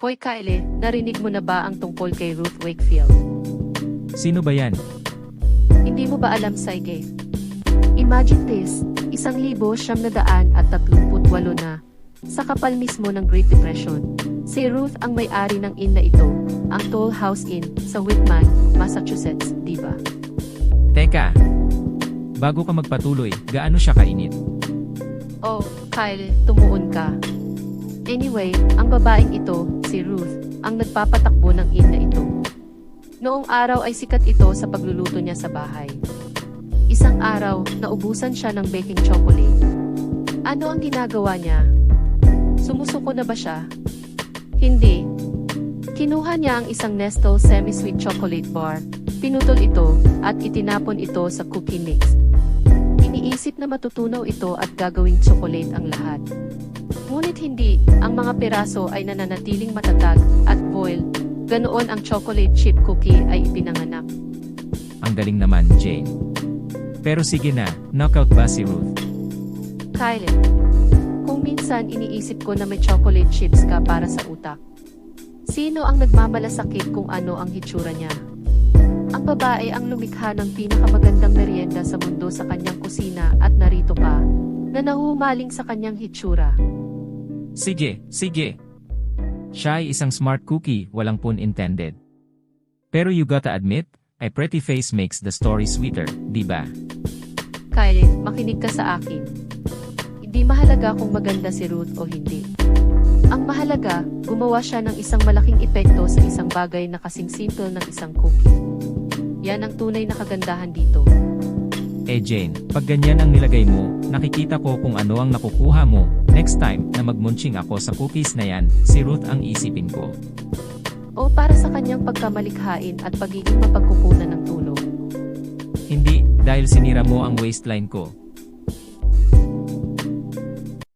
Hoy Kyle, narinig mo na ba ang tungkol kay Ruth Wakefield? Sino ba yan? Hindi mo ba alam, Saige? Imagine this, isang libo siyam na daan at tatlumput walo na. Sa kapal mismo ng Great Depression, si Ruth ang may-ari ng inn na ito, ang Toll House Inn sa Whitman, Massachusetts, di ba? Teka. Bago ka magpatuloy, gaano siya kainit? Oh, Kyle, tumuon ka. Anyway, ang babaeng ito, si Ruth, ang nagpapatakbo ng inn na ito. Noong araw ay sikat ito sa pagluluto niya sa bahay. Isang araw, naubusan siya ng baking chocolate. Ano ang ginagawa niya? Sumusuko na ba siya? Hindi. Kinuha niya ang isang Nestle semi-sweet chocolate bar, pinutol ito, at itinapon ito sa cookie mix. Iniisip na matutunaw ito at gagawing chocolate ang lahat. Ngunit hindi, ang mga piraso ay nananatiling matatag at foil. Ganoon ang chocolate chip cookie ay ipinanganak. Ang galing naman, Jane. Pero sige na, knockout ba si Ruth? Kyle, kung minsan iniisip ko na may chocolate chips ka para sa utak. Sino ang nagmamalasakit kung ano ang hitsura niya? Ang babae ang lumikha ng pinakamagandang merienda sa mundo sa kanyang na nahumaling sa kanyang hitsura. Sige, sige. Siya ay isang smart cookie, walang pun intended. Pero you gotta admit, a pretty face makes the story sweeter, di ba? Kyle, makinig ka sa akin. Hindi mahalaga kung maganda si Ruth o hindi. Ang mahalaga, gumawa siya ng isang malaking epekto sa isang bagay na kasing simple ng isang cookie. Yan ang tunay na kagandahan dito. Eh Jane, pag ganyan ang nilagay mo, nakikita ko kung ano ang nakukuha mo. Next time na magmunching ako sa cookies na yan, si Ruth ang isipin ko. O para sa kanyang pagkamalikhain at pagiging mapagkukunan ng tulong. Hindi, dahil sinira mo ang waistline ko.